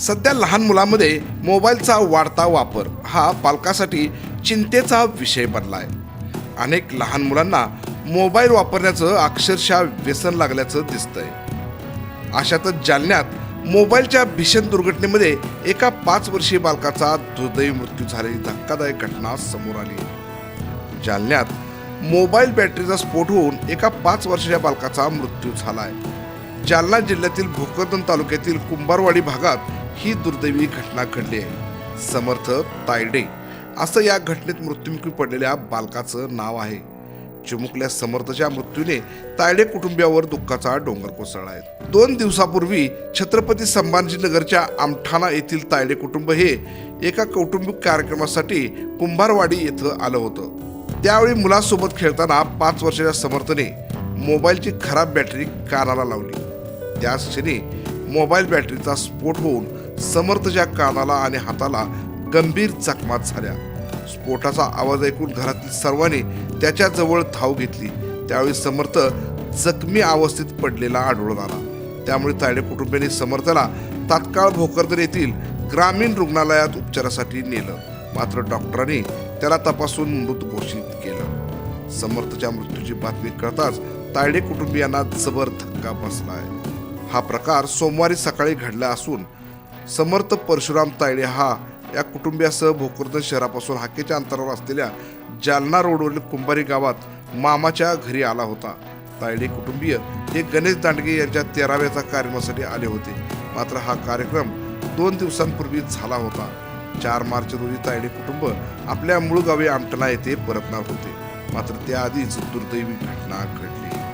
सध्या लहान मुलांमध्ये मोबाईलचा वाढता वापर हा पालकासाठी चिंतेचा विषय बनलाय. अनेक लहान मुलांना मोबाईल वापरण्याचं अक्षरशः व्यसन लागल्याचं दिसतंय. अशातच जालन्यात मोबाईलच्या भीषण दुर्घटनेमध्ये एका पाच वर्षीय बालकाचा दुर्दैवी मृत्यू झालेली धक्कादायक घटना समोर आली. जालन्यात मोबाईल बॅटरीचा स्फोट होऊन एका पाच वर्षाच्या बालकाचा मृत्यू झालाय. जालना जिल्ह्यातील भोकरदन तालुक्यातील कुंभारवाडी भागात ही दुर्दैवी घटना घडली आहे. समर्थ तायडे असं या घटनेत मृत्युमुखी पडलेल्या बालकाचं नाव आहे. चिमुकल्या समर्थच्या मृत्यूने तायडे कुटुंबियावर दुःखाचा डोंगर कोसळला आहे. दोन दिवसापूर्वी छत्रपती संभाजीनगरच्या आमठाणा येथील तायडे कुटुंब हे एका कौटुंबिक कार्यक्रमासाठी कुंभारवाडी येथं आलं होतं. त्यावेळी मुलासोबत खेळताना पाच वर्षाच्या समर्थने मोबाईलची खराब बॅटरी कानाला लावली. त्याच क्षणी मोबाईल बॅटरीचा स्फोट होऊन समर्थच्या कानाला आणि हाताला गंभीर चकमात झाल्या. स्फोटाचा आवाज ऐकून घरातील सर्वांनी त्याच्याजवळ धाव घेतली. त्यावेळी समर्थ जखमी अवस्थेत पडलेला आढळून आला. त्यामुळे तायडे कुटुंबियांनी समर्थला तात्काळ भोकरदन येथील ग्रामीण रुग्णालयात उपचारासाठी नेलं. मात्र डॉक्टरांनी त्याला तपासून मृत घोषित केलं. समर्थच्या मृत्यूची बातमी कळताच तायडे कुटुंबियांना जबर धक्का बसलाय. हा प्रकार सोमवारी सकाळी घडला असून समर्थ परशुराम तायडे हा या कुटुंबियासह भोकरदन शहरापासून हाकेच्या अंतरावर असलेल्या जालना रोडवरील कुंभारी गावात मामाच्या घरी आला होता. तायडे कुटुंबीय हे गणेश दांडगे यांच्या तेराव्याचा कार्यक्रमासाठी आले होते. मात्र हा कार्यक्रम दोन दिवसांपूर्वी झाला होता. चार मार्च रोजी तायडे कुटुंब आपल्या मूळ गावी आमटणा येथे परतणार होते. मात्र त्याआधीच दुर्दैवी घटना घडली.